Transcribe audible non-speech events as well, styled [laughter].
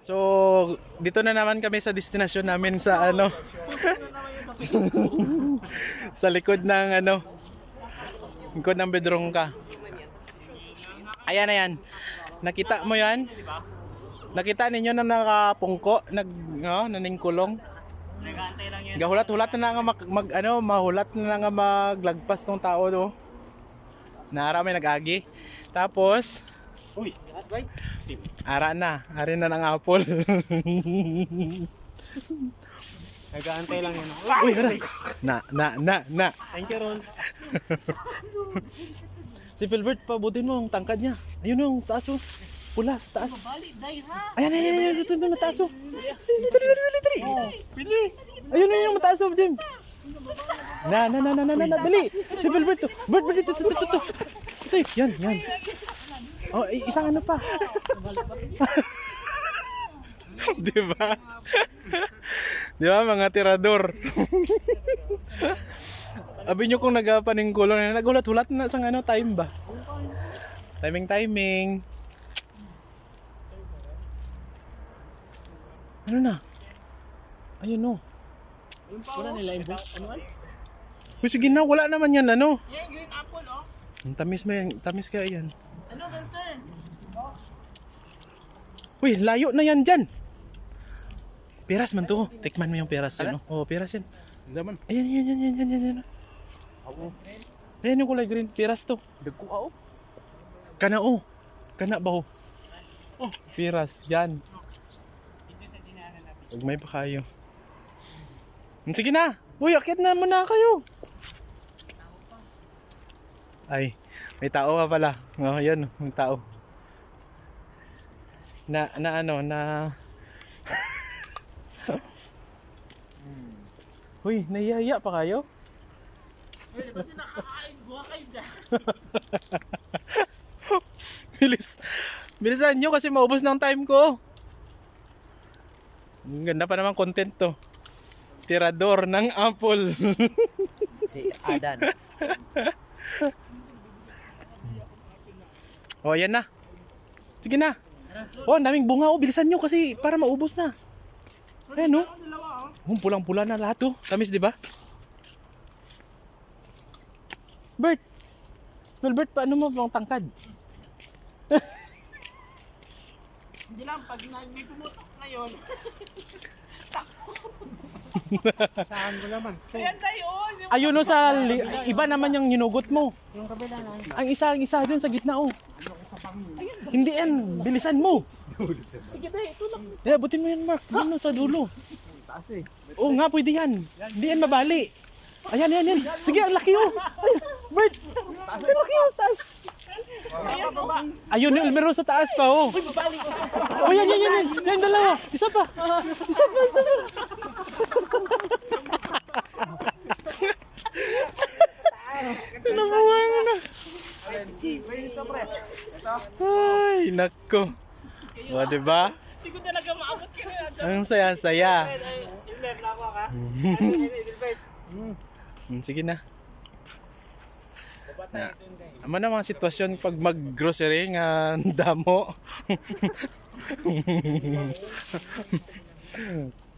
So, dito na naman kami sa destinasyon namin sa ano. [laughs] sa likod ng ano. Likod ng bedrongka. Ayan, ayan. Nakita mo yan? Nakita ninyo na nakapungko, nag, no, naningkulong. Gahulat-hulat na nga mag, mag, ano, mahulat na nga maglagpas tong tao do. Naara may nag-agi. Tapos, Uy, lakas bay. ara na, ari na ng apple. Nag-aantay lang yan. Uy, ara. Na, na, na, na. Thank you, Ron. Si Philbert, pabutin mo ang tangkad niya. Ayun yung taas oh. Pula, sa taas. Ha. Ayan, ayan, ayan, ito yung mataas oh. Dali, dali, dali, dali. Bilis. Ayun yung mataas oh, Jim. Na, na, na, na, na, na, dali. Si Philbert to. Bert, Bert, ito, ito, ito, ito. Ito, yan, yan. Oh, isang ano pa. [laughs] Di ba? [laughs] Di ba mga tirador? [laughs] Abi nyo kung nagapaning kulong na nagulat-hulat na sa ano time ba? Timing timing. Ano na? Ayun no. Wala nila yung. Ano sige na, wala naman yan ano. Yan, green apple, oh. Ang tamis mo yan, tamis kaya yan. Ano, ganito Uy, layo na yan dyan. Piras man to. Tikman mo yung piras yun. Oh, piras yan. Daman. Ayan, yan, yan, yan, yan, yan, yan. Ako. Ayan yung kulay green. Piras to. Dagko ako. Kana oh. Kana ba oh. Oh, piras. Yan. Huwag may pa kayo. Sige na. Uy, akit na muna kayo. Ay, may tao pa pala. Oh, yan, may tao. Na, na ano, na... [laughs] Uy, nahihiya pa kayo? Uy, di ba sila kakain? Buha kayo dyan. [laughs] Bilis. Bilisan nyo kasi maubos ng time ko. Ang ganda pa naman content to. Tirador ng apple. Si Adan. [laughs] oh, yan na. Sige na. Oh, ang daming bunga. Oh, bilisan nyo kasi para maubos na. Ayan, no? Oh, pulang-pula na lahat, oh. Tamis, di ba? Bert. Well, Bert, paano mo bang tangkad? Hindi lang, pag may pumutok ngayon. [laughs] Saan mo naman? Ayan tayo, oh. Ayun, no, sa li- iba naman yung hinugot mo. Yung kabila na. Ang isa, ang isa dun sa gitna, oh. Hindi yan, bilisan mo. Yeah, butin mo yan, Mark. Doon sa dulo. Eh. Oo nga, pwede yan. Hindi yan mabali. Ayan, ayan, yan. Sige, ang laki oh. Ay, Bert, ang laki oh, taas. Ayan. Ayun, yung meron sa taas pa, oh. Oh, yan, yan, yan, yan. Yan, dalawa. Isa pa. Isa pa, isa pa. Nabuhan na. Wait, isa pre. Ito. Ay, nako. O, diba? Hindi ko talaga maabot ka na. Ang saya-saya. Ilan na ako ka? Hmm, sige na. Na, ama na mga sitwasyon pag mag-grocery nga damo. [laughs]